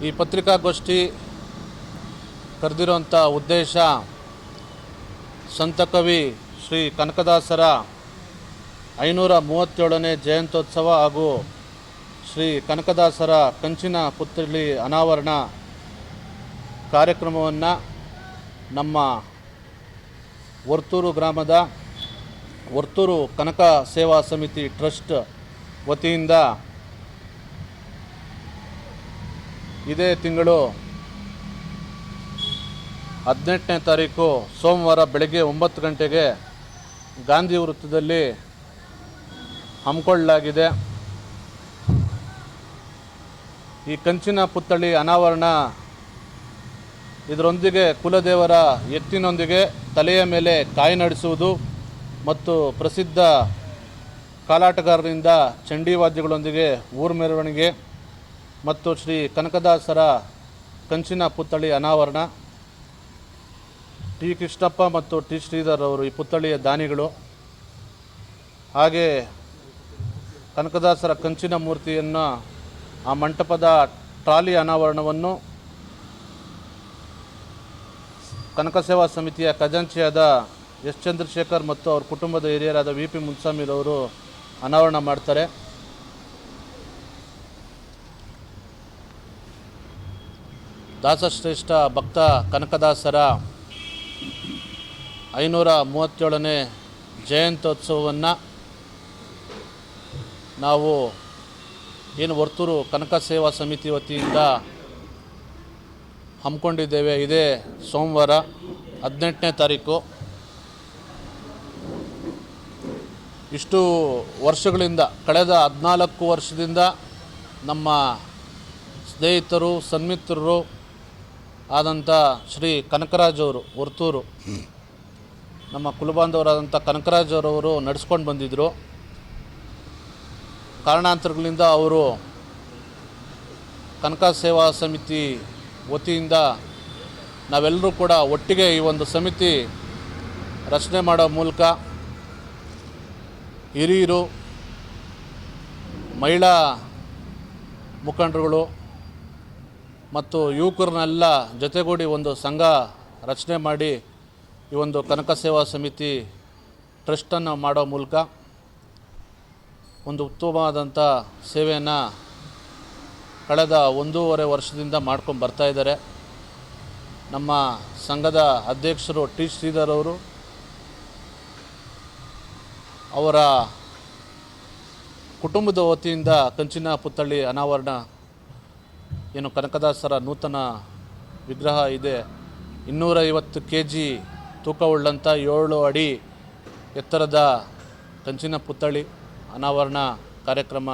ಈ ಪತ್ರಿಕಾಗೋಷ್ಠಿ ಕರೆದಿರುವಂಥ ಉದ್ದೇಶ ಸಂತಕವಿ ಶ್ರೀ ಕನಕದಾಸರ ಐನೂರ ಮೂವತ್ತೇಳನೇ ಜಯಂತ್ಯೋತ್ಸವ ಹಾಗೂ ಶ್ರೀ ಕನಕದಾಸರ ಕಂಚಿನ ಪುತ್ಥಳಿ ಅನಾವರಣ ಕಾರ್ಯಕ್ರಮವನ್ನು ನಮ್ಮ ವರ್ತೂರು ಗ್ರಾಮದ ವರ್ತೂರು ಕನಕ ಸೇವಾ ಸಮಿತಿ ಟ್ರಸ್ಟ್ ವತಿಯಿಂದ ಇದೇ ತಿಂಗಳು ಹದಿನೆಂಟನೇ ತಾರೀಕು ಸೋಮವಾರ ಬೆಳಗ್ಗೆ ಒಂಬತ್ತು ಗಂಟೆಗೆ ಗಾಂಧಿ ವೃತ್ತದಲ್ಲಿ ಹಮ್ಮಿಕೊಳ್ಳಲಾಗಿದೆ. ಈ ಕಂಚಿನ ಪುತ್ಥಳಿ ಅನಾವರಣ ಇದರೊಂದಿಗೆ ಕುಲದೇವರ ಎತ್ತಿನೊಂದಿಗೆ ತಲೆಯ ಮೇಲೆ ಕಾಯಿ ನಡೆಸುವುದು ಮತ್ತು ಪ್ರಸಿದ್ಧ ಕಾಲಾಟಗಾರರಿಂದ ಚಂಡಿ ಊರು ಮೆರವಣಿಗೆ. ಮತ್ತು ಶ್ರೀ ಕನಕದಾಸರ ಕಂಚಿನ ಪುತ್ಥಳಿ ಅನಾವರಣ. ಟಿ ಕೃಷ್ಣಪ್ಪ ಮತ್ತು ಟಿ ಶ್ರೀಧರ್ ಅವರು ಈ ಪುತ್ಥಳಿಯ ದಾನಿಗಳು. ಹಾಗೆ ಕನಕದಾಸರ ಕಂಚಿನ ಮೂರ್ತಿಯನ್ನು ಆ ಮಂಟಪದ ಟ್ರಾಲಿ ಅನಾವರಣವನ್ನು ಕನಕ ಸೇವಾ ಸಮಿತಿಯ ಖಜಾಂಚಿಯಾದ ಎಸ್ ಚಂದ್ರಶೇಖರ್ ಮತ್ತು ಅವ್ರ ಕುಟುಂಬದ ಹಿರಿಯರಾದ ವಿ ಪಿ ಮುನ್ಸಾಮಿರವರು ಅನಾವರಣ ಮಾಡ್ತಾರೆ. ದಾಸಶ್ರೇಷ್ಠ ಭಕ್ತ ಕನಕದಾಸರ ಐನೂರ ಮೂವತ್ತೇಳನೇ ಜಯಂತ್ಯೋತ್ಸವವನ್ನು ನಾವು ಏನು ವರ್ತೂರು ಕನಕ ಸೇವಾ ಸಮಿತಿ ವತಿಯಿಂದ ಹಮ್ಮಿಕೊಂಡಿದ್ದೇವೆ. ಇದೇ ಸೋಮವಾರ ಹದಿನೆಂಟನೇ ತಾರೀಕು. ಇಷ್ಟು ವರ್ಷಗಳಿಂದ, ಕಳೆದ ಹದಿನಾಲ್ಕು ವರ್ಷದಿಂದ ನಮ್ಮ ಸ್ನೇಹಿತರು, ಸನ್ಮಿತ್ರರು ಆದಂಥ ಶ್ರೀ ಕನಕರಾಜ್ ಅವರು, ವರ್ತೂರು. ನಮ್ಮ ಕುಲಬಾಂಧವರಾದಂಥ ಕನಕರಾಜ್ ಅವರವರು ನಡೆಸ್ಕೊಂಡು ಬಂದಿದ್ದರು ಕಾರಣಾಂತರಗಳಿಂದ ಅವರು ಕನಕ ಸೇವಾ ಸಮಿತಿ ವತಿಯಿಂದ ನಾವೆಲ್ಲರೂ ಕೂಡ ಒಟ್ಟಿಗೆ ಈ ಒಂದು ಸಮಿತಿ ರಚನೆ ಮಾಡೋ ಮೂಲಕ ಹಿರಿಯರು, ಮಹಿಳಾ ಮುಖಂಡರುಗಳು ಮತ್ತು ಯುವಕರನ್ನೆಲ್ಲ ಜೊತೆಗೂಡಿ ಒಂದು ಸಂಘ ರಚನೆ ಮಾಡಿ ಈ ಒಂದು ಕನಕ ಸೇವಾ ಸಮಿತಿ ಟ್ರಸ್ಟನ್ನು ಮಾಡೋ ಮೂಲಕ ಒಂದು ಉತ್ತಮವಾದಂಥ ಸೇವೆಯನ್ನು ಕಳೆದ ಒಂದೂವರೆ ವರ್ಷದಿಂದ ಮಾಡ್ಕೊಂಡು ಬರ್ತಾ ಇದ್ದಾರೆ. ನಮ್ಮ ಸಂಘದ ಅಧ್ಯಕ್ಷರು ಟಿ ಶ್ರೀಧರ್ ಅವರು, ಅವರ ಕುಟುಂಬದ ವತಿಯಿಂದ ಕಂಚಿನ ಪುತ್ಥಳಿ ಅನಾವರಣ ಏನು ಕನಕದಾಸರ ನೂತನ ವಿಗ್ರಹ ಇದೆ. ಇನ್ನೂರೈವತ್ತು ಕೆ ಜಿ ತೂಕವುಳ್ಳಂಥ ಏಳು ಅಡಿ ಎತ್ತರದ ಕಂಚಿನ ಪುತ್ಥಳಿ ಅನಾವರಣ ಕಾರ್ಯಕ್ರಮ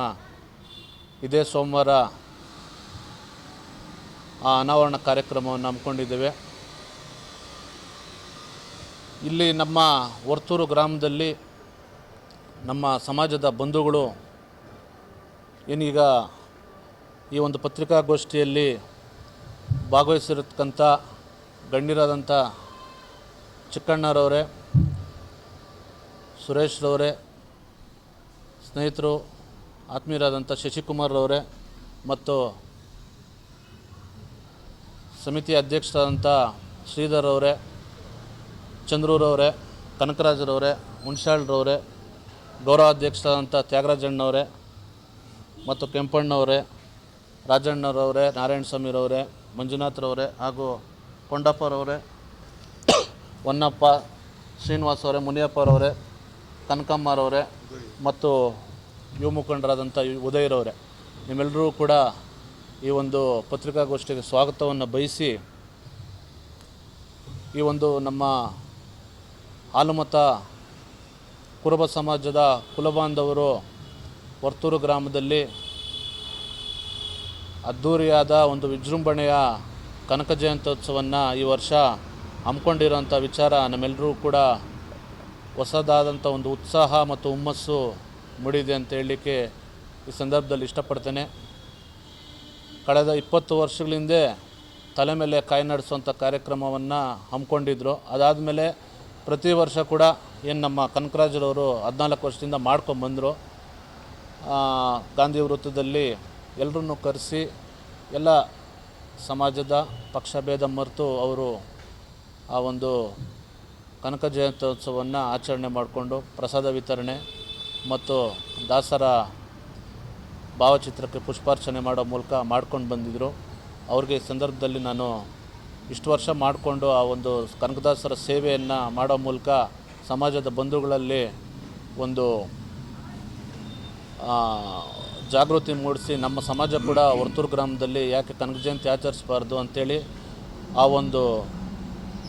ಇದೇ ಸೋಮವಾರ ಆ ಅನಾವರಣ ಕಾರ್ಯಕ್ರಮವನ್ನು ಹಮ್ಮಿಕೊಂಡಿದ್ದೇವೆ. ಇಲ್ಲಿ ನಮ್ಮ ವರ್ತೂರು ಗ್ರಾಮದಲ್ಲಿ ನಮ್ಮ ಸಮಾಜದ ಬಂಧುಗಳು ಏನೀಗ ಈ ಒಂದು ಪತ್ರಿಕಾಗೋಷ್ಠಿಯಲ್ಲಿ ಭಾಗವಹಿಸಿರತಕ್ಕಂಥ ಗಣ್ಯರಾದಂಥ ಚಿಕ್ಕಣ್ಣರವರೇ, ಸುರೇಶ್ರವರೇ, ಸ್ನೇಹಿತರು, ಆತ್ಮೀಯರಾದಂಥ ಶಶಿಕುಮಾರ್ರವರೇ ಮತ್ತು ಸಮಿತಿ ಅಧ್ಯಕ್ಷರಾದಂಥ ಶ್ರೀಧರ್ ಅವರೇ ಚಂದ್ರೂರವರೇ, ಕನಕರಾಜರವರೇ ಹುಣ್ಸಾಳ್ರವರೇ ಗೌರವಾಧ್ಯಕ್ಷರಾದಂಥ ತ್ಯಾಗರಾಜಣ್ಣವರೇ ಮತ್ತು ಕೆಂಪಣ್ಣವರೇ ರಾಜಣ್ಣರವರೇ, ನಾರಾಯಣ ಸ್ವಾಮಿರವರೇ, ಮಂಜುನಾಥ್ರವರೇ ಹಾಗೂ ಕೊಂಡಪ್ಪರವರೇ, ಹೊನ್ನಪ್ಪ ಶ್ರೀನಿವಾಸ್ ಅವರೇ ಮುನಿಯಪ್ಪರವರೇ, ಕನಕಮ್ಮರವರೇ ಮತ್ತು ಯುವ ಮುಖಂಡರಾದಂಥ ಉದಯರವರೇ. ನಿಮ್ಮೆಲ್ಲರೂ ಕೂಡ ಈ ಒಂದು ಪತ್ರಿಕಾಗೋಷ್ಠಿಗೆ ಸ್ವಾಗತವನ್ನು ಬಯಸಿ ಈ ಒಂದು ನಮ್ಮ ಹಾಲುಮತ ಕುರುಬ ಸಮಾಜದ ಕುಲಬಾಂಧವರು ವರ್ತೂರು ಗ್ರಾಮದಲ್ಲಿ ಅದ್ಧೂರಿಯಾದ ಒಂದು ವಿಜೃಂಭಣೆಯ ಕನಕ ಜಯಂತ್ಯೋತ್ಸವವನ್ನು ಈ ವರ್ಷ ಹಮ್ಮಿಕೊಂಡಿರೋಂಥ ವಿಚಾರ ನಮ್ಮೆಲ್ಲರೂ ಕೂಡ ಹೊಸದಾದಂಥ ಒಂದು ಉತ್ಸಾಹ ಮತ್ತು ಹುಮ್ಮಸ್ಸು ಮೂಡಿದೆ ಅಂತ ಹೇಳಲಿಕ್ಕೆ ಈ ಸಂದರ್ಭದಲ್ಲಿ ಇಷ್ಟಪಡ್ತೇನೆ. ಕಳೆದ ಇಪ್ಪತ್ತು ವರ್ಷಗಳ ಹಿಂದೆ ತಲೆ ಮೇಲೆ ಕಾಯಿ ನಡೆಸುವಂಥ ಕಾರ್ಯಕ್ರಮವನ್ನು ಹಮ್ಮಿಕೊಂಡಿದ್ರು. ಅದಾದಮೇಲೆ ಪ್ರತಿ ವರ್ಷ ಕೂಡ ಏನು ನಮ್ಮ ಕನಕರಾಜರವರು ಹದಿನಾಲ್ಕು ವರ್ಷದಿಂದ ಮಾಡ್ಕೊಂಬಂದರು ಗಾಂಧಿ ವೃತ್ತದಲ್ಲಿ ಎಲ್ಲರನ್ನೂ ಕರೆಸಿ ಎಲ್ಲ ಸಮಾಜದ ಪಕ್ಷಭೇದ ಮರೆತು ಅವರು ಆ ಒಂದು ಕನಕ ಜಯಂತ್ಯೋತ್ಸವವನ್ನು ಆಚರಣೆ ಮಾಡಿಕೊಂಡು ಪ್ರಸಾದ ವಿತರಣೆ ಮತ್ತು ದಾಸರ ಭಾವಚಿತ್ರಕ್ಕೆ ಪುಷ್ಪಾರ್ಚನೆ ಮಾಡೋ ಮೂಲಕ ಮಾಡ್ಕೊಂಡು ಬಂದಿದ್ದರು ಅವ್ರಿಗೆ ಈ ಸಂದರ್ಭದಲ್ಲಿ ನಾನು ಇಷ್ಟು ವರ್ಷ ಮಾಡಿಕೊಂಡು ಆ ಒಂದು ಕನಕದಾಸರ ಸೇವೆಯನ್ನು ಮಾಡೋ ಮೂಲಕ ಸಮಾಜದ ಬಂಧುಗಳಲ್ಲಿ ಒಂದು ಜಾಗೃತಿ ಮೂಡಿಸಿ ನಮ್ಮ ಸಮಾಜ ಕೂಡ ವರ್ತೂರು ಗ್ರಾಮದಲ್ಲಿ ಯಾಕೆ ಕನಕ ಜಯಂತಿ ಆಚರಿಸಬಾರ್ದು ಅಂಥೇಳಿ ಆ ಒಂದು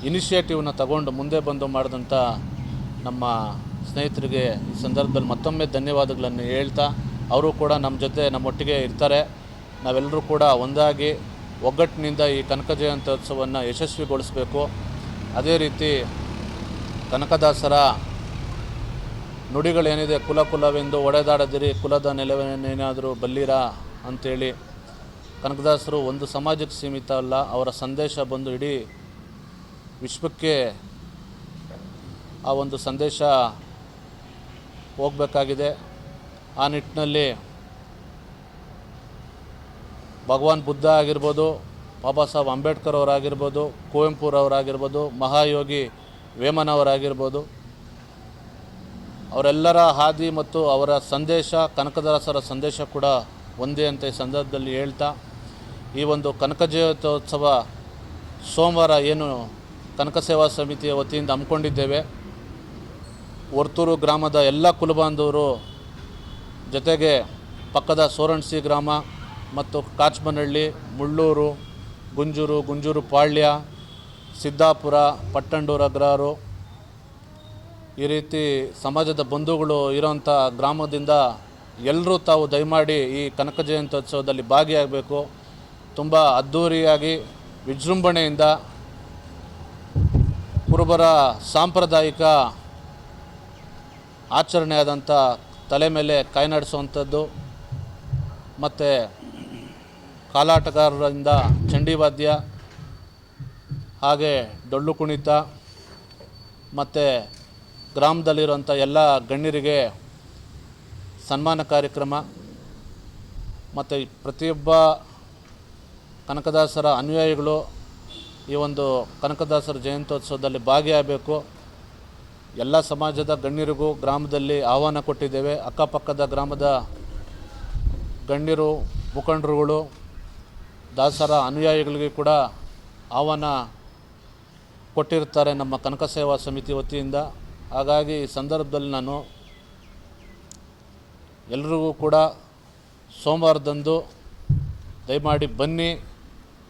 ಇನಿಷಿಯೇಟಿವ್ನ ತಗೊಂಡು ಮುಂದೆ ಬಂದು ಮಾಡಿದಂಥ ನಮ್ಮ ಸ್ನೇಹಿತರಿಗೆ ಈ ಸಂದರ್ಭದಲ್ಲಿ ಮತ್ತೊಮ್ಮೆ ಧನ್ಯವಾದಗಳನ್ನು ಹೇಳ್ತಾ, ಅವರು ಕೂಡ ನಮ್ಮ ಜೊತೆ ನಮ್ಮೊಟ್ಟಿಗೆ ಇರ್ತಾರೆ. ನಾವೆಲ್ಲರೂ ಕೂಡ ಒಂದಾಗಿ ಒಗ್ಗಟ್ಟಿನಿಂದ ಈ ಕನಕ ಜಯಂತ್ಯೋತ್ಸವವನ್ನು ಯಶಸ್ವಿಗೊಳಿಸಬೇಕು. ಅದೇ ರೀತಿ ಕನಕದಾಸರ ನುಡಿಗಳೇನಿದೆ, ಕುಲ ಕುಲವೆಂದು ಒಡೆದಾಡದಿರಿ, ಕುಲದ ನೆಲವೇನೇನಾದರೂ ಬಲ್ಲಿರ ಅಂಥೇಳಿ ಕನಕದಾಸರು ಒಂದು ಸಮಾಜಕ್ಕೆ ಸೀಮಿತ ಅಲ್ಲ, ಅವರ ಸಂದೇಶ ಬಂದು ಇಡೀ ವಿಶ್ವಕ್ಕೆ ಆ ಒಂದು ಸಂದೇಶ ಹೋಗಬೇಕಾಗಿದೆ. ಆ ನಿಟ್ಟಿನಲ್ಲಿ ಭಗವಾನ್ ಬುದ್ಧ ಆಗಿರ್ಬೋದು, ಬಾಬಾ ಸಾಹೇಬ್ ಅಂಬೇಡ್ಕರ್ ಅವರಾಗಿರ್ಬೋದು, ಕುವೆಂಪುರವರಾಗಿರ್ಬೋದು, ಮಹಾಯೋಗಿ ವೇಮನವರಾಗಿರ್ಬೋದು ಅವರೆಲ್ಲರ ಹಾದಿ ಮತ್ತು ಅವರ ಸಂದೇಶ, ಕನಕದಾಸರ ಸಂದೇಶ ಕೂಡ ಒಂದೇ ಅಂತ ಈ ಸಂದರ್ಭದಲ್ಲಿ ಹೇಳ್ತಾ, ಈ ಒಂದು ಕನಕ ಜಯಂತ್ಯೋತ್ಸವ ಸೋಮವಾರ ಏನು ಕನಕ ಸೇವಾ ಸಮಿತಿಯ ವತಿಯಿಂದ ಹಮ್ಮಿಕೊಂಡಿದ್ದೇವೆ. ವರ್ತೂರು ಗ್ರಾಮದ ಎಲ್ಲ ಕುಲಬಾಂಧವರು ಜೊತೆಗೆ ಪಕ್ಕದ ಸೋರಣಸಿ ಗ್ರಾಮ ಮತ್ತು ಕಾಚ್ಮನಹಳ್ಳಿ, ಮುಳ್ಳೂರು, ಗುಂಜೂರು ಗುಂಜೂರು ಪಾಳ್ಯ, ಸಿದ್ದಾಪುರ, ಪಟ್ಟಂಡೂರ ಅಗ್ರಹಾರು ಈ ರೀತಿ ಸಮಾಜದ ಬಂಧುಗಳು ಇರೋಂಥ ಗ್ರಾಮದಿಂದ ಎಲ್ಲರೂ ತಾವು ದಯಮಾಡಿ ಈ ಕನಕ ಜಯಂತ್ಯೋತ್ಸವದಲ್ಲಿ ಭಾಗಿಯಾಗಬೇಕು. ತುಂಬ ಅದ್ಧೂರಿಯಾಗಿ ವಿಜೃಂಭಣೆಯಿಂದ ಕುರುಬರ ಸಾಂಪ್ರದಾಯಿಕ ಆಚರಣೆಯಾದಂಥ ತಲೆ ಮೇಲೆ ಕೈ ನಡೆಸುವಂಥದ್ದು ಮತ್ತು ಕಾಲಾಟಗಾರರಿಂದ ಚಂಡಿವಾದ್ಯ ಹಾಗೆ ಡೊಳ್ಳು ಕುಣಿತ ಮತ್ತು ಗ್ರಾಮದಲ್ಲಿರುವಂಥ ಎಲ್ಲ ಗಣ್ಯರಿಗೆ ಸನ್ಮಾನ ಕಾರ್ಯಕ್ರಮ ಮತ್ತು ಪ್ರತಿಯೊಬ್ಬ ಕನಕದಾಸರ ಅನುಯಾಯಿಗಳು ಈ ಒಂದು ಕನಕದಾಸರ ಜಯಂತ್ಯೋತ್ಸವದಲ್ಲಿ ಭಾಗಿಯಾಗಬೇಕು. ಎಲ್ಲ ಸಮಾಜದ ಗಣ್ಯರಿಗೂ ಗ್ರಾಮದಲ್ಲಿ ಆಹ್ವಾನ ಕೊಟ್ಟಿದ್ದೇವೆ. ಅಕ್ಕಪಕ್ಕದ ಗ್ರಾಮದ ಗಣ್ಯರು, ಮುಖಂಡರುಗಳು, ದಾಸರ ಅನುಯಾಯಿಗಳಿಗೆ ಕೂಡ ಆಹ್ವಾನ ಕೊಟ್ಟಿರ್ತಾರೆ ನಮ್ಮ ಕನಕ ಸೇವಾ ಸಮಿತಿ ವತಿಯಿಂದ. ಹಾಗಾಗಿ ಈ ಸಂದರ್ಭದಲ್ಲಿ ನಾನು ಎಲ್ರಿಗೂ ಕೂಡ ಸೋಮವಾರದಂದು ದಯಮಾಡಿ ಬನ್ನಿ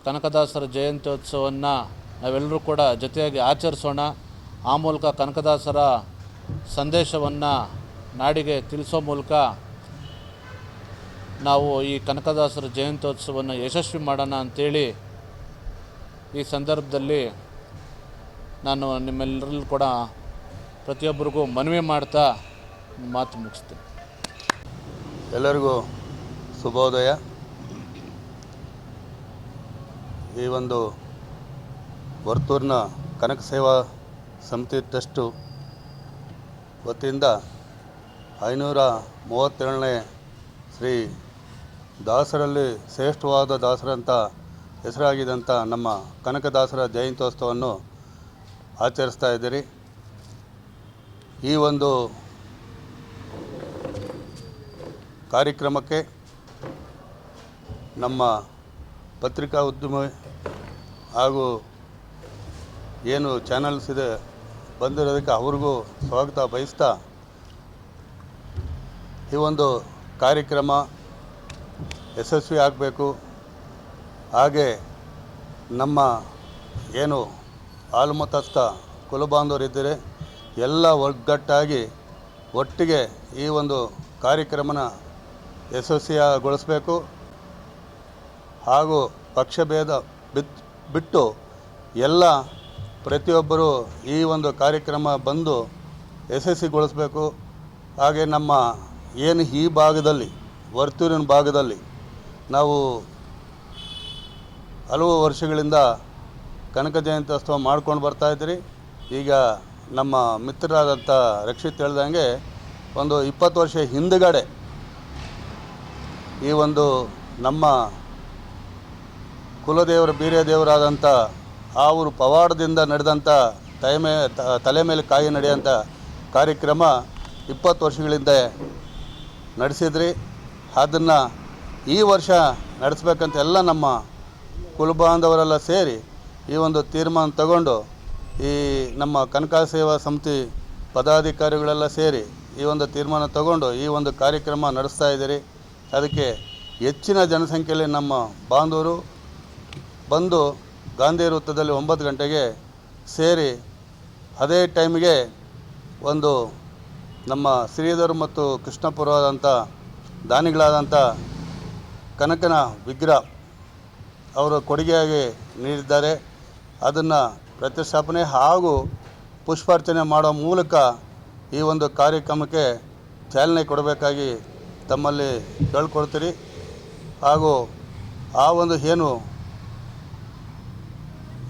ಕನಕದಾಸರ ಜಯಂತ್ಯೋತ್ಸವವನ್ನು ನಾವೆಲ್ಲರೂ ಕೂಡ ಜೊತೆಯಾಗಿ ಆಚರಿಸೋಣ. ಆ ಮೂಲಕ ಕನಕದಾಸರ ಸಂದೇಶವನ್ನು ನಾಡಿಗೆ ತಿಳಿಸೋ ಮೂಲಕ ನಾವು ಈ ಕನಕದಾಸರ ಜಯಂತ್ಯೋತ್ಸವವನ್ನು ಯಶಸ್ವಿ ಮಾಡೋಣ ಅಂಥೇಳಿ ಈ ಸಂದರ್ಭದಲ್ಲಿ ನಾನು ನಿಮ್ಮೆಲ್ಲರಲ್ಲೂ ಕೂಡ ಪ್ರತಿಯೊಬ್ಬರಿಗೂ ಮನವಿ ಮಾಡ್ತಾ ಮಾತು ಮುಗಿಸ್ತೇನೆ. ಎಲ್ಲರಿಗೂ ಶುಭೋದಯ. ಈ ಒಂದು ವರ್ತೂರಿನ ಕನಕ ಸೇವಾ ಸಮಿತಿ ಟ್ರಸ್ಟು ವತಿಯಿಂದ ಐನೂರ ಮೂವತ್ತೇಳನೇ ಶ್ರೀ ದಾಸರಲ್ಲಿ ಶ್ರೇಷ್ಠವಾದ ದಾಸರಂತ ಹೆಸರಾಗಿದ್ದಂಥ ನಮ್ಮ ಕನಕದಾಸರ ಜಯಂತ್ಯೋತ್ಸವವನ್ನು ಆಚರಿಸ್ತಾ ಇದ್ದೀರಿ. ಈ ಒಂದು ಕಾರ್ಯಕ್ರಮಕ್ಕೆ ನಮ್ಮ ಪತ್ರಿಕಾ ಉದ್ಯಮ ಹಾಗೂ ಏನು ಚಾನಲ್ಸ್ ಇದೆ ಬಂದಿರೋದಕ್ಕೆ ಅವ್ರಿಗೂ ಸ್ವಾಗತ ಬಯಸ್ತಾ ಈ ಒಂದು ಕಾರ್ಯಕ್ರಮ ಯಶಸ್ವಿ ಆಗಬೇಕು. ಹಾಗೆ ನಮ್ಮ ಏನು ಆಲ್ಮತಸ್ಥ ಕುಲಬಾಂಧವರಿದ್ದರೆ ಎಲ್ಲ ಒಗ್ಗಟ್ಟಾಗಿ ಒಟ್ಟಿಗೆ ಈ ಒಂದು ಕಾರ್ಯಕ್ರಮನ ಯಶಸ್ವಿಗೊಳಿಸಬೇಕು ಹಾಗೂ ಪಕ್ಷಭೇದ ಬಿತ್, ಬಿಟ್ಟು ಎಲ್ಲ ಪ್ರತಿಯೊಬ್ಬರು ಈ ಒಂದು ಕಾರ್ಯಕ್ರಮ ಬಂದು ಯಶಸ್ವಿಗೊಳಿಸಬೇಕು. ಹಾಗೆ ನಮ್ಮ ಏನು ಈ ಭಾಗದಲ್ಲಿ, ವರ್ತೂರಿನ ಭಾಗದಲ್ಲಿ ನಾವು ಹಲವು ವರ್ಷಗಳಿಂದ ಕನಕ ಜಯಂತ್ಯೋತ್ಸವ ಮಾಡ್ಕೊಂಡು ಬರ್ತಾಯಿದ್ರಿ ಈಗ ನಮ್ಮ ಮಿತ್ರರಾದಂಥ ರಕ್ಷಿತ್ ಹೇಳ್ದಂಗೆ ಒಂದು ಇಪ್ಪತ್ತು ವರ್ಷ ಹಿಂದುಗಡೆ ಈ ಒಂದು ನಮ್ಮ ಕುಲದೇವರ ಬೀರ್ಯ ದೇವರಾದಂಥ ಆ ಊರು ಪವಾಡದಿಂದ ನಡೆದಂಥ ತಲೆ ಮೇ ತಲೆ ಮೇಲೆ ಕಾಯಿ ನಡೆಯೋಂಥ ಕಾರ್ಯಕ್ರಮ ಇಪ್ಪತ್ತು ವರ್ಷಗಳಿಂದ ನಡೆಸಿದ್ರಿ. ಅದನ್ನು ಈ ವರ್ಷ ನಡೆಸ್ಬೇಕಂತ ಎಲ್ಲ ನಮ್ಮ ಕುಲಬಾಂಧವರೆಲ್ಲ ಸೇರಿ ಈ ಒಂದು ತೀರ್ಮಾನ ತಗೊಂಡು ಈ ನಮ್ಮ ಕನಕ ಸೇವಾ ಸಮಿತಿ ಪದಾಧಿಕಾರಿಗಳೆಲ್ಲ ಸೇರಿ ಈ ಒಂದು ತೀರ್ಮಾನ ತಗೊಂಡು ಈ ಒಂದು ಕಾರ್ಯಕ್ರಮ ನಡೆಸ್ತಾ ಇದ್ದೀರಿ. ಅದಕ್ಕೆ ಹೆಚ್ಚಿನ ಜನಸಂಖ್ಯೆಯಲ್ಲಿ ನಮ್ಮ ಬಾಂಧವರು ಬಂದು ಗಾಂಧಿ ವೃತ್ತದಲ್ಲಿ ಒಂಬತ್ತು ಗಂಟೆಗೆ ಸೇರಿ ಅದೇ ಟೈಮಿಗೆ ಒಂದು ನಮ್ಮ ಶ್ರೀಧರ್ ಮತ್ತು ಕೃಷ್ಣಪುರವಾದಂಥ ದಾನಿಗಳಾದಂಥ ಕನಕನ ವಿಗ್ರಹ ಅವರು ಕೊಡುಗೆಯಾಗಿ ನೀಡಿದ್ದಾರೆ. ಅದನ್ನು ಪ್ರತಿಷ್ಠಾಪನೆ ಹಾಗೂ ಪುಷ್ಪಾರ್ಚನೆ ಮಾಡುವ ಮೂಲಕ ಈ ಒಂದು ಕಾರ್ಯಕ್ರಮಕ್ಕೆ ಚಾಲನೆ ಕೊಡಬೇಕಾಗಿ ತಮ್ಮಲ್ಲಿ ಕೇಳ್ಕೊಳ್ತೀರಿ ಹಾಗೂ ಆ ಒಂದು ಏನು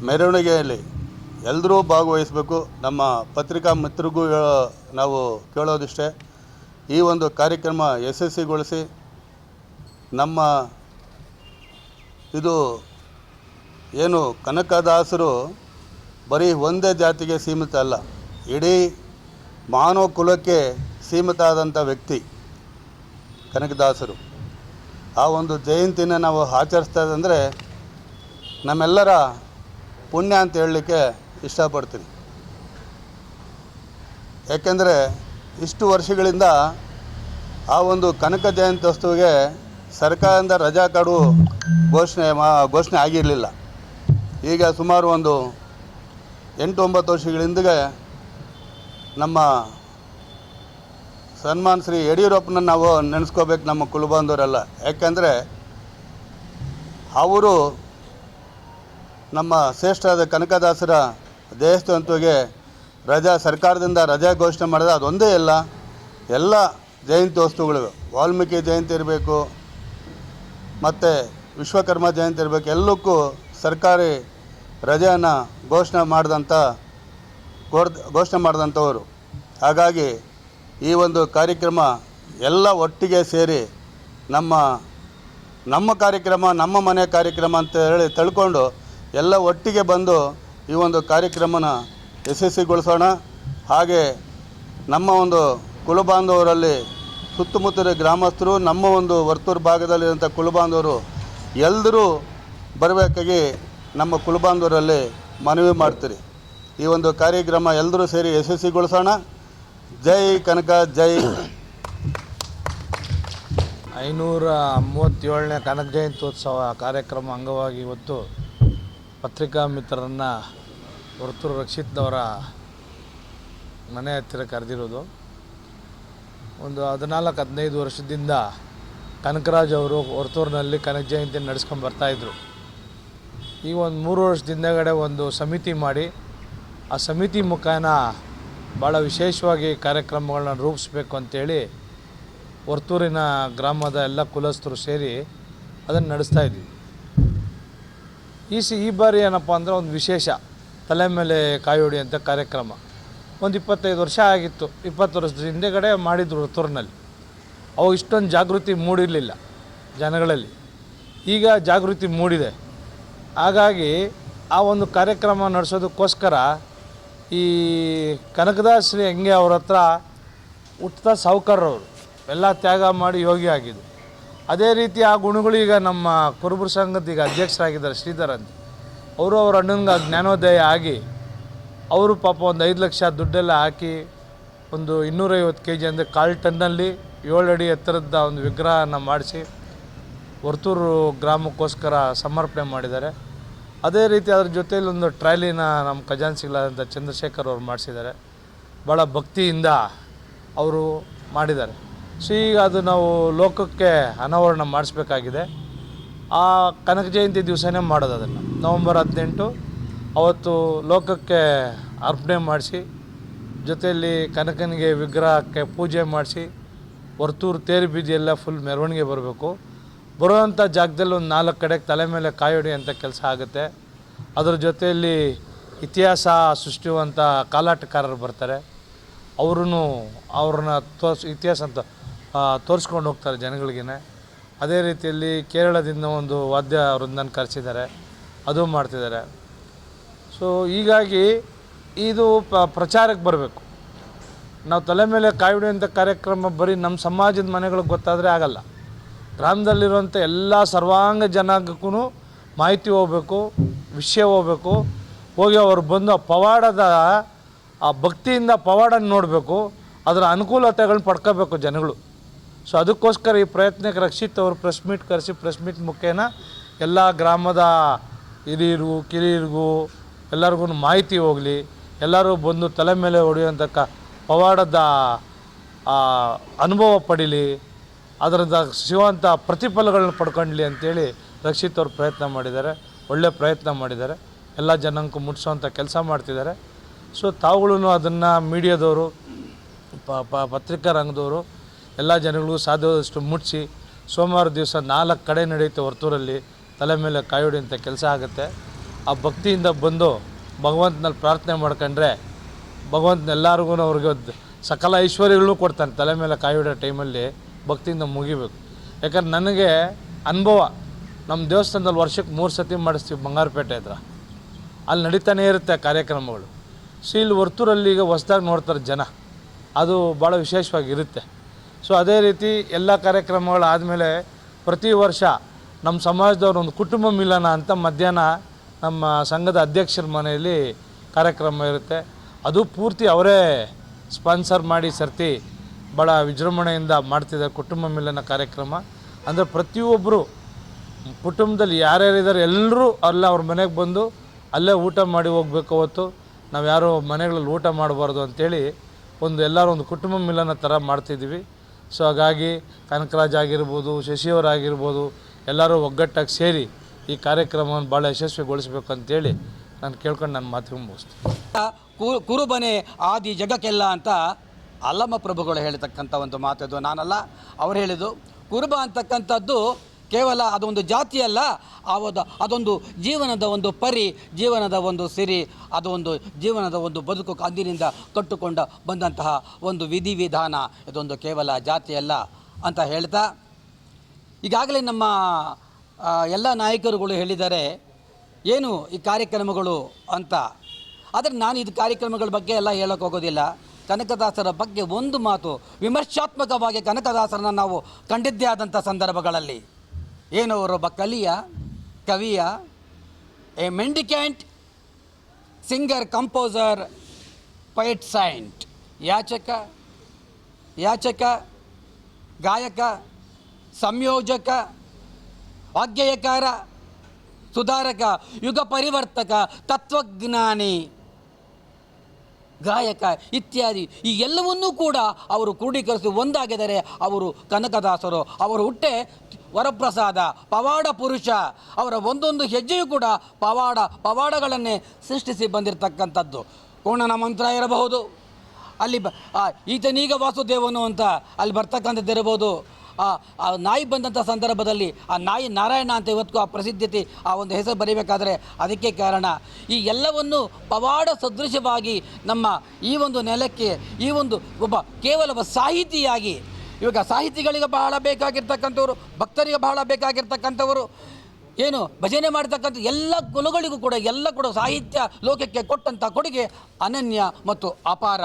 ಮೆರವಣಿಗೆಯಲ್ಲಿ ಎಲ್ಲರೂ ಭಾಗವಹಿಸಬೇಕು. ನಮ್ಮ ಪತ್ರಿಕಾ ಮಿತ್ರಿಗೂ ನಾವು ಕೇಳೋದಿಷ್ಟೇ. ಈ ಒಂದು ಕಾರ್ಯಕ್ರಮ ಯಶಸ್ವಿಗೊಳಿಸಿ ನಮ್ಮ ಇದು ಏನು ಕನಕದಾಸರು ಬರೀ ಒಂದೇ ಜಾತಿಗೆ ಸೀಮಿತ ಅಲ್ಲ, ಇಡೀ ಮಾನವ ಕುಲಕ್ಕೆ ಸೀಮಿತ ಆದಂಥ ವ್ಯಕ್ತಿ ಕನಕದಾಸರು. ಆ ಒಂದು ಜಯಂತಿನ ನಾವು ಆಚರಿಸ್ತಾ ಅಂದರೆ ನಮ್ಮೆಲ್ಲರ ಪುಣ್ಯ ಅಂತ ಹೇಳಲಿಕ್ಕೆ ಇಷ್ಟಪಡ್ತೀನಿ. ಯಾಕೆಂದರೆ ಇಷ್ಟು ವರ್ಷಗಳಿಂದ ಆ ಒಂದು ಕನಕ ಜಯಂತ್ಯೋತ್ಸವಕ್ಕೆ ಸರ್ಕಾರದಿಂದ ರಜಾ ಕಾಡು ಘೋಷಣೆ ಮಾ, ಘೋಷಣೆ ಆಗಿರಲಿಲ್ಲ. ಈಗ ಸುಮಾರು ಒಂದು ಎಂಟು ಒಂಬತ್ತು ವರ್ಷಗಳ ನಮ್ಮ ಸನ್ಮಾನ್ ಶ್ರೀ ಯಡಿಯೂರಪ್ಪನ ನಾವು ನೆನೆಸ್ಕೋಬೇಕು ನಮ್ಮ ಕುಲಬಾಂಧವರೆಲ್ಲ ಯಾಕೆಂದರೆ ಅವರು ನಮ್ಮ ಶ್ರೇಷ್ಠರಾದ ಕನಕದಾಸರ ದೇವಸ್ಥಾನತ್ವಗೆ ರಜಾ, ಸರ್ಕಾರದಿಂದ ರಜಾ ಘೋಷಣೆ ಮಾಡಿದ ಅದೊಂದೇ ಇಲ್ಲ ಎಲ್ಲ ಜಯಂತ್ಯೋತ್ಸವಗಳು ವಾಲ್ಮೀಕಿ ಜಯಂತಿ ಇರಬೇಕು, ಮತ್ತು ವಿಶ್ವಕರ್ಮ ಜಯಂತಿ ಇರಬೇಕು, ಎಲ್ಲಕ್ಕೂ ಸರ್ಕಾರಿ ರಜೆಯನ್ನು ಘೋಷಣೆ ಮಾಡಿದಂಥ ಘೋಷಣೆ ಮಾಡಿದಂಥವರು ಹಾಗಾಗಿ ಈ ಒಂದು ಕಾರ್ಯಕ್ರಮ ಎಲ್ಲ ಒಟ್ಟಿಗೆ ಸೇರಿ ನಮ್ಮ ನಮ್ಮ ಕಾರ್ಯಕ್ರಮ, ನಮ್ಮ ಮನೆ ಕಾರ್ಯಕ್ರಮ ಅಂತ ಹೇಳಿ ತಿಳ್ಕೊಂಡು ಎಲ್ಲ ಒಟ್ಟಿಗೆ ಬಂದು ಈ ಒಂದು ಕಾರ್ಯಕ್ರಮನ ಯಶಸ್ವಿಗೊಳಿಸೋಣ. ಹಾಗೆ ನಮ್ಮ ಒಂದು ಕುಲಬಾಂಧವರಲ್ಲಿ ಸುತ್ತಮುತ್ತಲ ಗ್ರಾಮಸ್ಥರು, ನಮ್ಮ ಒಂದು ವರ್ತೂರು ಭಾಗದಲ್ಲಿರುವಂಥ ಕುಲಬಾಂಧವರು ಎಲ್ಲರೂ ಬರಬೇಕಾಗಿ ನಮ್ಮ ಕುಲಬಾಂಧವರಲ್ಲಿ ಮನವಿ ಮಾಡ್ತೀರಿ. ಈ ಒಂದು ಕಾರ್ಯಕ್ರಮ ಎಲ್ಲರೂ ಸೇರಿ ಯಶಸ್ವಿಗೊಳಿಸೋಣ. ಜೈ ಕನಕ, ಜೈ ಐನೂರ ಮೂವತ್ತೇಳನೇ ಕನಕ ಜಯಂತ್ಯೋತ್ಸವ ಕಾರ್ಯಕ್ರಮ ಅಂಗವಾಗಿ ಇವತ್ತು ಪತ್ರಿಕಾ ಮಿತ್ರರನ್ನು ಹೊರತೂರು ರಕ್ಷಿತ್ನವರ ಮನೆ ಹತ್ತಿರ ಕರೆದಿರೋದು. ಒಂದು ಹದಿನಾಲ್ಕು, ಹದಿನೈದು ವರ್ಷದಿಂದ ಕನಕರಾಜ್ ಅವರು ಹೊರತೂರಿನಲ್ಲಿ ಕನಕ ಜಯಂತಿ ನಡೆಸ್ಕೊಂಡು ಬರ್ತಾಯಿದ್ರು ಈಗ ಒಂದು ಮೂರು ವರ್ಷದಿಂದಗಡೆ ಒಂದು ಸಮಿತಿ ಮಾಡಿ, ಆ ಸಮಿತಿ ಮುಖಾನ ಭಾಳ ವಿಶೇಷವಾಗಿ ಕಾರ್ಯಕ್ರಮಗಳನ್ನ ರೂಪಿಸ್ಬೇಕು ಅಂತೇಳಿ ಹೊರ್ತೂರಿನ ಗ್ರಾಮದ ಎಲ್ಲ ಕುಲಸ್ಥರು ಸೇರಿ ಅದನ್ನು ನಡೆಸ್ತಾ ಇದ್ವಿ ಈ ಸಿ, ಈ ಬಾರಿ ಏನಪ್ಪ ಅಂದರೆ ಒಂದು ವಿಶೇಷ, ತಲೆ ಮೇಲೆ ಕಾಯೋಡಿ ಅಂತ ಕಾರ್ಯಕ್ರಮ. ಒಂದು ಇಪ್ಪತ್ತೈದು ವರ್ಷ ಆಗಿತ್ತು, ಇಪ್ಪತ್ತು ವರ್ಷದ ಹಿಂದೆಗಡೆ ಮಾಡಿದ್ರು ಹೊರ್ತೂರಿನಲ್ಲಿ ಅವಾಗ ಇಷ್ಟೊಂದು ಜಾಗೃತಿ ಮೂಡಿರಲಿಲ್ಲ ಜನಗಳಲ್ಲಿ. ಈಗ ಜಾಗೃತಿ ಮೂಡಿದೆ. ಹಾಗಾಗಿ ಆ ಒಂದು ಕಾರ್ಯಕ್ರಮ ನಡೆಸೋದಕ್ಕೋಸ್ಕರ ಈ ಕನಕದಾಸರಿ ಹೆಂಗೆ ಅವ್ರ ಹತ್ರ ಹುಟ್ಟಿದ ಸಾಹುಕಾರರವರು ಎಲ್ಲ ತ್ಯಾಗ ಮಾಡಿ ಯೋಗಿ ಆಗಿದ್ದು. ಅದೇ ರೀತಿ ಆ ಗುಣಗಳು ಈಗ ನಮ್ಮ ಕುರುಬರ ಸಂಘದ ಈಗ ಅಧ್ಯಕ್ಷರಾಗಿದ್ದಾರೆ ಶ್ರೀಧರ್ ಅಂತ. ಅವರು ಅವ್ರ ಅಣ್ಣನಿಗೆ ಜ್ಞಾನೋದಯ ಆಗಿ ಅವರು ಪಾಪ ಒಂದು ಐದು ಲಕ್ಷ ದುಡ್ಡೆಲ್ಲ ಹಾಕಿ ಒಂದು ಇನ್ನೂರೈವತ್ತು ಕೆ ಜಿ ಅಂದರೆ ಕಾಲು ಟನ್ನಲ್ಲಿ ಏಳು ಅಡಿ ಎತ್ತರದ ಒಂದು ವಿಗ್ರಹನ ಮಾಡಿಸಿ ಹೊರ್ತೂರು ಗ್ರಾಮಕ್ಕೋಸ್ಕರ ಸಮರ್ಪಣೆ ಮಾಡಿದ್ದಾರೆ. ಅದೇ ರೀತಿ ಅದ್ರ ಜೊತೆಯಲ್ಲಿ ಒಂದು ಟ್ರಾಲಿನ ನಮ್ಮ ಖಜಾನ್ಸಿಗಳಾದಂಥ ಚಂದ್ರಶೇಖರ್ ಅವರು ಮಾಡಿಸಿದ್ದಾರೆ. ಭಾಳ ಭಕ್ತಿಯಿಂದ ಅವರು ಮಾಡಿದ್ದಾರೆ. ಸೊ ಈಗ ಅದು ನಾವು ಲೋಕಕ್ಕೆ ಅನಾವರಣ ಮಾಡಿಸ್ಬೇಕಾಗಿದೆ. ಆ ಕನಕ ಜಯಂತಿ ದಿವಸನೇ ಮಾಡೋದು ಅದನ್ನು. ನವಂಬರ್ ಹದಿನೆಂಟು ಅವತ್ತು ಲೋಕಕ್ಕೆ ಅರ್ಪಣೆ ಮಾಡಿಸಿ, ಜೊತೆಯಲ್ಲಿ ಕನಕನಿಗೆ ವಿಗ್ರಹಕ್ಕೆ ಪೂಜೆ ಮಾಡಿಸಿ ಹೊರ್ತೂರು ತೇರು ಬೀದಿಯೆಲ್ಲ ಫುಲ್ ಮೆರವಣಿಗೆ ಬರಬೇಕು. ಬರುವಂಥ ಜಾಗದಲ್ಲಿ ಒಂದು ನಾಲ್ಕು ಕಡೆಗೆ ತಲೆ ಮೇಲೆ ಕಾಯೋಡಿ ಅಂತ ಕೆಲಸ ಆಗುತ್ತೆ. ಅದರ ಜೊತೆಯಲ್ಲಿ ಇತಿಹಾಸ ಸೃಷ್ಟಿಯುವಂಥ ಕಾಲಾಟಕಾರರು ಬರ್ತಾರೆ. ಅವ್ರೂ ಅವ್ರನ್ನ ತೋರ್ಸ್ ಇತಿಹಾಸ ಅಂತ ತೋರಿಸ್ಕೊಂಡು ಹೋಗ್ತಾರೆ ಜನಗಳಿಗೇ ಅದೇ ರೀತಿಯಲ್ಲಿ ಕೇರಳದಿಂದ ಒಂದು ವಾದ್ಯ ವೃಂದನ ಕರೆಸಿದ್ದಾರೆ. ಅದು ಮಾಡ್ತಿದ್ದಾರೆ. ಸೊ ಹೀಗಾಗಿ ಇದು ಪ, ಪ್ರಚಾರಕ್ಕೆ ಬರಬೇಕು. ನಾವು ತಲೆ ಮೇಲೆ ಕಾಯಿ ಹೊಡೆಯುವಂಥ ಕಾರ್ಯಕ್ರಮ ಬರೀ ನಮ್ಮ ಸಮಾಜದ ಮನೆಗಳಿಗೆ ಗೊತ್ತಾದರೆ ಆಗಲ್ಲ. ಗ್ರಾಮದಲ್ಲಿರುವಂಥ ಎಲ್ಲ ಸರ್ವಾಂಗ ಜನಾಂಗಕ್ಕೂ ಮಾಹಿತಿ ಹೋಗ್ಬೇಕು, ವಿಷಯ ಹೋಗ್ಬೇಕು. ಹೋಗಿ ಅವರು ಬಂದು ಆ ಪವಾಡದ, ಆ ಭಕ್ತಿಯಿಂದ ಪವಾಡನ ನೋಡಬೇಕು. ಅದರ ಅನುಕೂಲತೆಗಳನ್ನ ಪಡ್ಕೋಬೇಕು ಜನಗಳು. ಸೊ ಅದಕ್ಕೋಸ್ಕರ ಈ ಪ್ರಯತ್ನಕ್ಕೆ ರಕ್ಷಿತ್ ಅವರು ಪ್ರೆಸ್ ಮೀಟ್ ಕರೆಸಿ ಪ್ರೆಸ್ ಮೀಟ್ ಮುಖೇನ ಎಲ್ಲ ಗ್ರಾಮದ ಹಿರಿಯರಿಗೂ ಕಿರಿಯರಿಗೂ ಎಲ್ಲರಿಗೂ ಮಾಹಿತಿ ಹೋಗಲಿ. ಎಲ್ಲರೂ ಬಂದು ತಲೆ ಮೇಲೆ ಹೊಡೆಯುವಂಥ ಪವಾಡದ ಅನುಭವ ಪಡೀಲಿ. ಅದರಿಂದ ಸಿಗುವಂಥ ಪ್ರತಿಫಲಗಳನ್ನ ಪಡ್ಕೊಳ್ಳಿ ಅಂತೇಳಿ ರಕ್ಷಿತ್ ಅವರು ಪ್ರಯತ್ನ ಮಾಡಿದ್ದಾರೆ, ಒಳ್ಳೆ ಪ್ರಯತ್ನ ಮಾಡಿದ್ದಾರೆ. ಎಲ್ಲ ಜನಕ್ಕೂ ಮುಟ್ಟಿಸೋವಂಥ ಕೆಲಸ ಮಾಡ್ತಿದ್ದಾರೆ. ಸೊ ತಾವುಗಳೂ ಅದನ್ನು ಮೀಡಿಯಾದವರು ಪತ್ರಿಕಾ ರಂಗದವರು, ಎಲ್ಲ ಜನಗಳಿಗೂ ಸಾಧ್ಯವಾದಷ್ಟು ಮುಟ್ಟಿಸಿ ಸೋಮವಾರ ದಿವಸ ನಾಲ್ಕು ಕಡೆ ನಡೆಯುತ್ತೆ ಹೊರತೂರಲ್ಲಿ, ತಲೆ ಮೇಲೆ ಕಾಯೋಡಿಯಂಥ ಕೆಲಸ ಆಗುತ್ತೆ. ಆ ಭಕ್ತಿಯಿಂದ ಬಂದು ಭಗವಂತನಲ್ಲಿ ಪ್ರಾರ್ಥನೆ ಮಾಡ್ಕೊಂಡ್ರೆ, ಭಗವಂತನ ಎಲ್ಲರಿಗೂ ಅವ್ರಿಗೆ ಸಕಲ ಐಶ್ವರ್ಯಗಳನ್ನೂ ಕೊಡ್ತಾನೆ ತಲೆ ಮೇಲೆ ಕಾಯೋಡೋ ಟೈಮಲ್ಲಿ ಭಕ್ತಿಯಿಂದ ಮುಗಿಬೇಕು. ಯಾಕಂದ್ರೆ ನನಗೆ ಅನುಭವ, ನಮ್ಮ ದೇವಸ್ಥಾನದಲ್ಲಿ ವರ್ಷಕ್ಕೆ ಮೂರು ಸತಿ ಮಾಡಿಸ್ತೀವಿ ಬಂಗಾರಪೇಟೆ ಹತ್ರ. ಅಲ್ಲಿ ನಡೀತಾನೇ ಇರುತ್ತೆ ಕಾರ್ಯಕ್ರಮಗಳು. ಸೊ ಇಲ್ಲಿ ವರ್ತೂರಲ್ಲಿ ಈಗ ಹೊಸ್ದಾಗಿ ನೋಡ್ತಾರೆ ಜನ. ಅದು ಭಾಳ ವಿಶೇಷವಾಗಿರುತ್ತೆ. ಸೊ ಅದೇ ರೀತಿ ಎಲ್ಲ ಕಾರ್ಯಕ್ರಮಗಳು ಆದಮೇಲೆ ಪ್ರತಿ ವರ್ಷ ನಮ್ಮ ಸಮಾಜದವ್ರ ಒಂದು ಕುಟುಂಬ ಮಿಲನ ಅಂತ ಮಧ್ಯಾಹ್ನ ನಮ್ಮ ಸಂಘದ ಅಧ್ಯಕ್ಷರ ಮನೆಯಲ್ಲಿ ಕಾರ್ಯಕ್ರಮ ಇರುತ್ತೆ. ಅದು ಪೂರ್ತಿ ಅವರೇ ಸ್ಪಾನ್ಸರ್ ಮಾಡಿ ಸರ್ತಿ ಭಾಳ ವಿಜೃಂಭಣೆಯಿಂದ ಮಾಡ್ತಿದ್ದಾರೆ ಕುಟುಂಬ ಮಿಲನ ಕಾರ್ಯಕ್ರಮ. ಅಂದರೆ ಪ್ರತಿಯೊಬ್ಬರು ಕುಟುಂಬದಲ್ಲಿ ಯಾರ್ಯಾರಿದ್ದಾರೆ ಎಲ್ಲರೂ ಅಲ್ಲ ಅವ್ರ ಮನೆಗೆ ಬಂದು ಅಲ್ಲೇ ಊಟ ಮಾಡಿ ಹೋಗ್ಬೇಕು ಅವತ್ತು ನಾವು ಯಾರು ಮನೆಗಳಲ್ಲಿ ಊಟ ಮಾಡಬಾರ್ದು ಅಂಥೇಳಿ ಒಂದು ಎಲ್ಲರೂ ಒಂದು ಕುಟುಂಬ ಮಿಲನ ಥರ ಮಾಡ್ತಿದ್ವಿ ಸೊ ಹಾಗಾಗಿ ಕನಕರಾಜ್ ಆಗಿರ್ಬೋದು ಶಶಿಯವರಾಗಿರ್ಬೋದು ಎಲ್ಲರೂ ಒಗ್ಗಟ್ಟಾಗಿ ಸೇರಿ ಈ ಕಾರ್ಯಕ್ರಮವನ್ನು ಭಾಳ ಯಶಸ್ವಿಗೊಳಿಸ್ಬೇಕು ಅಂತೇಳಿ ನಾನು ಕೇಳ್ಕೊಂಡು ನನ್ನ ಮಾತು ಮುಗಿಸ್ತೀನಿ. ಕುರು ಕುರುಬನೆ ಆದಿ ಜಗಕ್ಕೆಲ್ಲ ಅಂತ ಅಲ್ಲಮ್ಮ ಪ್ರಭುಗಳು ಹೇಳ್ತಕ್ಕಂಥ ಒಂದು ಮಾತದು. ನಾನಲ್ಲ, ಅವ್ರು ಹೇಳಿದ್ದು, ಕುರುಬ ಅಂತಕ್ಕಂಥದ್ದು ಕೇವಲ ಅದೊಂದು ಜಾತಿ ಅಲ್ಲ, ಅವದ, ಅದೊಂದು ಜೀವನದ ಒಂದು ಪರಿ, ಜೀವನದ ಒಂದು ಸಿರಿ ಅದು ಒಂದು ಜೀವನದ ಒಂದು ಬದುಕು ಅಂದಿನಿಂದ ಕಟ್ಟುಕೊಂಡ ಬಂದಂತಹ ಒಂದು ವಿಧಿವಿಧಾನ, ಇದೊಂದು ಕೇವಲ ಜಾತಿ ಅಲ್ಲ ಅಂತ ಹೇಳ್ತಾ, ಈಗಾಗಲೇ ನಮ್ಮ ಎಲ್ಲ ನಾಯಕರುಗಳು ಹೇಳಿದ್ದಾರೆ ಏನು ಈ ಕಾರ್ಯಕ್ರಮಗಳು ಅಂತ. ಆದರೆ ನಾನು ಇದು ಕಾರ್ಯಕ್ರಮಗಳ ಬಗ್ಗೆ ಎಲ್ಲ ಹೇಳೋಕೆ ಹೋಗೋದಿಲ್ಲ ಕನಕದಾಸರ ಬಗ್ಗೆ ಒಂದು ಮಾತು, ವಿಮರ್ಶಾತ್ಮಕವಾಗಿ ಕನಕದಾಸರನ್ನ ನಾವು ಕಂಡಿದ್ದೇ ಆದಂಥ ಸಂದರ್ಭಗಳಲ್ಲಿ. ಏನು ಅವರೊಬ್ಬ ಕಲಿಯ, ಕವಿಯ, a mendicant singer, composer poet saint. ಯಾಚಕ ಯಾಚಕ, ಗಾಯಕ, ಸಂಯೋಜಕ ವಾಗ್ಗೇಯಕಾರ ಸುಧಾರಕ ಯುಗ ಪರಿವರ್ತಕ ತತ್ವಜ್ಞಾನಿ. ಗಾಯಕ ಇತ್ಯಾದಿ ಈ ಎಲ್ಲವನ್ನೂ ಕೂಡ ಅವರು ಕ್ರೋಢೀಕರಿಸಿ ಒಂದಾಗಿದ್ದಾರೆ ಅವರು ಕನಕದಾಸರು, ಅವರ ಹುಟ್ಟೆ ವರಪ್ರಸಾದ, ಪವಾಡ ಪುರುಷ, ಅವರ ಒಂದೊಂದು ಹೆಜ್ಜೆಯೂ ಕೂಡ ಪವಾಡ, ಪವಾಡಗಳನ್ನೇ ಸೃಷ್ಟಿಸಿ ಬಂದಿರತಕ್ಕಂಥದ್ದು. ಕೋಣನ ಮಂತ್ರ ಇರಬಹುದು, ಅಲ್ಲಿ ಬ ಈತನೀಗ ವಾಸುದೇವನು ಅಂತ ಅಲ್ಲಿ ಬರ್ತಕ್ಕಂಥದ್ದಿರಬಹುದು. ಆ ಆ ನಾಯಿ ಬಂದಂಥ ಸಂದರ್ಭದಲ್ಲಿ ಆ ನಾಯಿ ನಾರಾಯಣ ಅಂತ ಇವತ್ತು ಆ ಪ್ರಸಿದ್ಧತೆ ಆ ಒಂದು ಹೆಸರು ಬರೀಬೇಕಾದರೆ ಅದಕ್ಕೆ ಕಾರಣ. ಈ ಎಲ್ಲವನ್ನು ಪವಾಡ ಸದೃಶವಾಗಿ ನಮ್ಮ ಈ ಒಂದು ನೆಲಕ್ಕೆ, ಈ ಒಂದು ಒಬ್ಬ ಕೇವಲ ಒಬ್ಬ ಸಾಹಿತಿಯಾಗಿ, ಇವಾಗ ಸಾಹಿತಿಗಳಿಗೆ ಬಹಳ ಬೇಕಾಗಿರ್ತಕ್ಕಂಥವ್ರು, ಭಕ್ತರಿಗೆ ಬಹಳ ಬೇಕಾಗಿರ್ತಕ್ಕಂಥವರು, ಏನು ಭಜನೆ ಮಾಡ್ತಕ್ಕಂಥ ಎಲ್ಲ ಕುಲಗಳಿಗೂ ಕೂಡ ಎಲ್ಲ ಕೂಡ ಸಾಹಿತ್ಯ ಲೋಕಕ್ಕೆ ಕೊಟ್ಟಂಥ ಕೊಡುಗೆ ಅನನ್ಯ ಮತ್ತು ಅಪಾರ.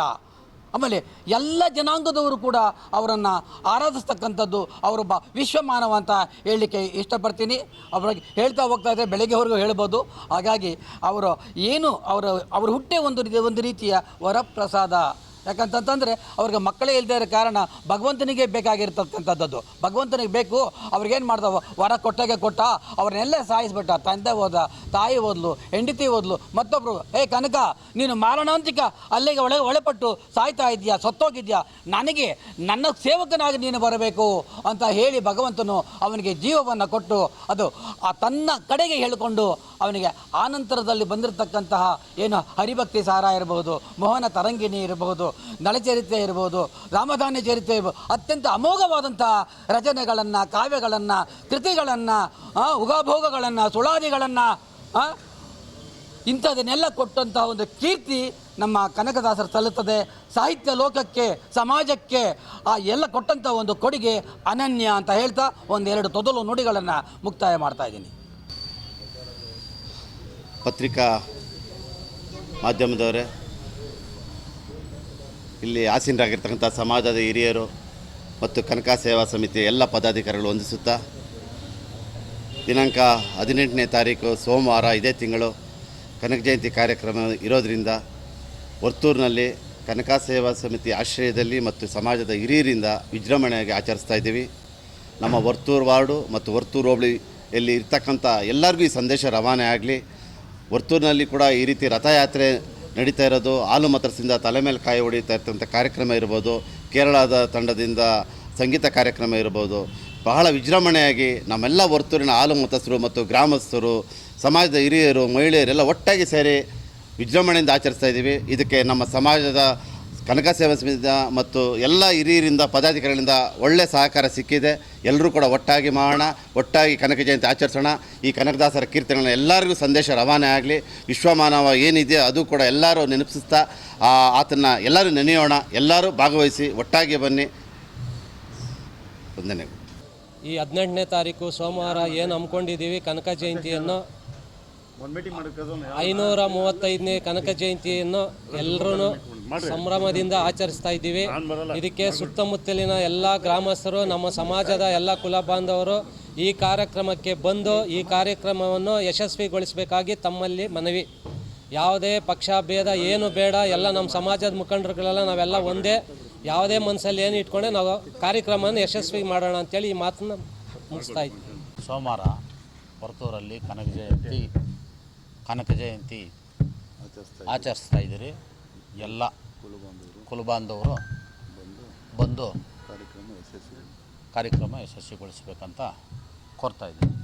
ಆಮೇಲೆ ಎಲ್ಲ ಜನಾಂಗದವರು ಕೂಡ ಅವರನ್ನು ಆರಾಧಿಸ್ತಕ್ಕಂಥದ್ದು ಅವರೊಬ್ಬ ವಿಶ್ವಮಾನವ ಅಂತ ಹೇಳಲಿಕ್ಕೆ ಇಷ್ಟಪಡ್ತೀನಿ. ಅವ್ರಿಗೆ ಹೇಳ್ತಾ ಹೋಗ್ತಾ ಇದ್ದರೆ ಬೆಳಗ್ಗೆವರೆಗೂ ಹೇಳ್ಬೋದು. ಹಾಗಾಗಿ ಅವರು ಏನು ಅವರ, ಅವರು ಹುಟ್ಟೆ ಒಂದು ಒಂದು ರೀತಿಯ ವರಪ್ರಸಾದ. ಯಾಕಂತಂತಂದರೆ ಅವ್ರಿಗೆ ಮಕ್ಕಳೇ ಇಲ್ಲದೆ ಇರೋ ಕಾರಣ ಭಗವಂತನಿಗೆ ಬೇಕಾಗಿರ್ತಕ್ಕಂಥದ್ದು. ಭಗವಂತನಿಗೆ ಬೇಕು ಅವ್ರಿಗೇನು ಮಾಡ್ದವ ವರ ಕೊಟ್ಟಾಗೆ ಕೊಟ್ಟ, ಅವ್ರನ್ನೆಲ್ಲ ಸಾಯಿಸ್ಬಿಟ್ಟ. ತಂದೆ ಹೋದ, ತಾಯಿ ಓದ್ಲು ಹೆಂಡತಿ ಓದ್ಲು ಮತ್ತೊಬ್ಬರು ಏ ಕನಕ, ನೀನು ಮಾರಣಾಂತಿಕ, ಅಲ್ಲಿಗೆ ಒಳಗೆ ಒಳಪಟ್ಟು ಸಾಯ್ತಾ ಇದೆಯಾ ಸತ್ತೋಗಿದ್ಯಾ ನನಗೆ, ನನ್ನ ಸೇವಕನಾಗಿ ನೀನು ಬರಬೇಕು, ಅಂತ ಹೇಳಿ ಭಗವಂತನು ಅವನಿಗೆ ಜೀವವನ್ನು ಕೊಟ್ಟು ಅದು ಆ ತನ್ನ ಕಡೆಗೆ ಹೇಳಿಕೊಂಡು ಅವನಿಗೆ ಆನಂತರದಲ್ಲಿ ಬಂದಿರತಕ್ಕಂತಹ ಏನು ಹರಿಭಕ್ತಿ ಸಾರ ಇರಬಹುದು, ಮೋಹನ ತರಂಗಿಣಿ ಇರಬಹುದು ನಳಚರಿತ್ರೆ ಇರಬಹುದು, ರಾಮಧಾನ್ಯ ಚರಿತ್ರೆ ಇರ್ಬೋದು ಅತ್ಯಂತ ಅಮೋಘವಾದಂತಹ ರಚನೆಗಳನ್ನು, ಕಾವ್ಯಗಳನ್ನು, ಕೃತಿಗಳನ್ನು ಉಗಾಭೋಗಗಳನ್ನು, ಸುಳಾದಿಗಳನ್ನು ಇಂಥದನ್ನೆಲ್ಲ ಕೊಟ್ಟಂತಹ ಒಂದು ಕೀರ್ತಿ ನಮ್ಮ ಕನಕದಾಸರು ಸಲ್ಲುತ್ತದೆ ಸಾಹಿತ್ಯ ಲೋಕಕ್ಕೆ, ಸಮಾಜಕ್ಕೆ, ಆ, ಎಲ್ಲ ಕೊಟ್ಟಂಥ ಒಂದು ಕೊಡುಗೆ ಅನನ್ಯ ಅಂತ ಹೇಳ್ತಾ ಒಂದೆರಡು ತೊದಲು ನುಡಿಗಳನ್ನು ಮುಕ್ತಾಯ ಮಾಡ್ತಾ ಇದ್ದೀನಿ. ಪತ್ರಿಕಾ ಮಾಧ್ಯಮದವರೇ, ಇಲ್ಲಿ ಆಸೀನರಾಗಿರ್ತಕ್ಕಂಥ ಸಮಾಜದ ಹಿರಿಯರು ಮತ್ತು ಕನಕ ಸೇವಾ ಸಮಿತಿ ಎಲ್ಲ ಪದಾಧಿಕಾರಿಗಳು ವಂದಿಸುತ್ತಾ, ದಿನಾಂಕ ಹದಿನೆಂಟನೇ ತಾರೀಕು ಸೋಮವಾರ ಇದೇ ತಿಂಗಳು ಕನಕ ಜಯಂತಿ ಕಾರ್ಯಕ್ರಮ ಇರೋದರಿಂದ ವರ್ತೂರಿನಲ್ಲಿ ಕನಕ ಸೇವಾ ಸಮಿತಿ ಆಶ್ರಯದಲ್ಲಿ ಮತ್ತು ಸಮಾಜದ ಹಿರಿಯರಿಂದ ವಿಜೃಂಭಣೆಯಾಗಿ ಆಚರಿಸ್ತಾ ಇದ್ದೀವಿ. ನಮ್ಮ ವರ್ತೂರು ವಾರ್ಡು ಮತ್ತು ವರ್ತೂರು ಹೋಬಳಿಯಲ್ಲಿ ಇರ್ತಕ್ಕಂಥ ಎಲ್ಲರಿಗೂ ಈ ಸಂದೇಶ ರವಾನೆ ಆಗಲಿ. ವರ್ತೂರಿನಲ್ಲಿ ಕೂಡ ಈ ರೀತಿ ರಥಯಾತ್ರೆ ನಡೀತಾ ಇರೋದು. ಹಾಲು ತಲೆ ಮೇಲೆ ಕಾಯಿ ಹೊಡಿತಾ ಇರ್ತಕ್ಕಂಥ ಕಾರ್ಯಕ್ರಮ ಇರ್ಬೋದು. ಕೇರಳದ ತಂಡದಿಂದ ಸಂಗೀತ ಕಾರ್ಯಕ್ರಮ ಇರ್ಬೋದು. ಬಹಳ ವಿಜೃಂಭಣೆಯಾಗಿ ನಮ್ಮೆಲ್ಲ ವರ್ತೂರಿನ ಹಾಲು ಮತಸ್ಥರು ಮತ್ತು ಗ್ರಾಮಸ್ಥರು, ಸಮಾಜದ ಹಿರಿಯರು, ಮಹಿಳೆಯರೆಲ್ಲ ಒಟ್ಟಾಗಿ ಸೇರಿ ವಿಜೃಂಭಣೆಯಿಂದ ಆಚರಿಸ್ತಾ ಇದ್ದೀವಿ. ಇದಕ್ಕೆ ನಮ್ಮ ಸಮಾಜದ ಕನಕ ಸೇವಾ ಸಮಿತಿಯ ಮತ್ತು ಎಲ್ಲ ಹಿರಿಯರಿಂದ ಪದಾಧಿಕಾರಿಗಳಿಂದ ಒಳ್ಳೆಯ ಸಹಕಾರ ಸಿಕ್ಕಿದೆ. ಎಲ್ಲರೂ ಕೂಡ ಒಟ್ಟಾಗಿ ಮಾಡೋಣ ಒಟ್ಟಾಗಿ ಕನಕ ಜಯಂತಿ ಆಚರಿಸೋಣ. ಈ ಕನಕದಾಸರ ಕೀರ್ತನೆಗಳನ್ನ ಎಲ್ಲರಿಗೂ ಸಂದೇಶ ರವಾನೆ ಆಗಲಿ. ವಿಶ್ವಮಾನವ ಏನಿದೆಯೋ ಅದು ಕೂಡ ಎಲ್ಲರೂ ನೆನಪಿಸ್ತಾ ಆ ಆತನ ಎಲ್ಲರೂ ನೆನೆಯೋಣ. ಎಲ್ಲರೂ ಭಾಗವಹಿಸಿ ಒಟ್ಟಾಗಿ ಬನ್ನಿ. ವಂದನೆಗಳು. ಈ ಹದಿನೆಂಟನೇ ತಾರೀಕು ಸೋಮವಾರ ಏನು ಹಮ್ಮಿಕೊಂಡಿದ್ದೀವಿ ಕನಕ ಜಯಂತಿಯನ್ನು? ಐನೂರ ಮೂವತ್ತೈದನೇ ಕನಕ ಜಯಂತಿಯನ್ನು ಎಲ್ಲರೂ ಸಂಭ್ರಮದಿಂದ ಆಚರಿಸ್ತಾ ಇದ್ದೀವಿ. ಇದಕ್ಕೆ ಸುತ್ತಮುತ್ತಲಿನ ಎಲ್ಲ ಗ್ರಾಮಸ್ಥರು ನಮ್ಮ ಸಮಾಜದ ಎಲ್ಲ ಕುಲ ಬಾಂಧವರು ಈ ಕಾರ್ಯಕ್ರಮಕ್ಕೆ ಬಂದು ಈ ಕಾರ್ಯಕ್ರಮವನ್ನು ಯಶಸ್ವಿಗೊಳಿಸಬೇಕಾಗಿ ತಮ್ಮಲ್ಲಿ ಮನವಿ. ಯಾವುದೇ ಪಕ್ಷ ಭೇದ ಏನು ಬೇಡ ಎಲ್ಲ ನಮ್ಮ ಸಮಾಜದ ಮುಖಂಡರುಗಳೆಲ್ಲ ನಾವೆಲ್ಲ ಒಂದೇ. ಯಾವುದೇ ಮನಸ್ಸಲ್ಲಿ ಏನು ಇಟ್ಕೊಂಡೆ ನಾವು ಕಾರ್ಯಕ್ರಮವನ್ನು ಯಶಸ್ವಿ ಮಾಡೋಣ ಅಂತೇಳಿ ಈ ಮಾತನ್ನ ಮುಗಿಸ್ತಾ ಇದ್ದೀವಿ ಸೋಮವಾರ ಪರ್ತೂರಲ್ಲಿ ಕನಕ ಜಯಂತಿ ಕನಕ ಜಯಂತಿ ಆಚರಿಸ್ತಾ ಇದ್ದೀರಿ. ಎಲ್ಲ ಕುಲಬಾಂಧವರು ಬಂದು ಕಾರ್ಯಕ್ರಮ ಯಶಸ್ವಿಗೊಳಿಸಬೇಕಂತ ಕೋರ್ತಾ ಇದ್ದೀನಿ.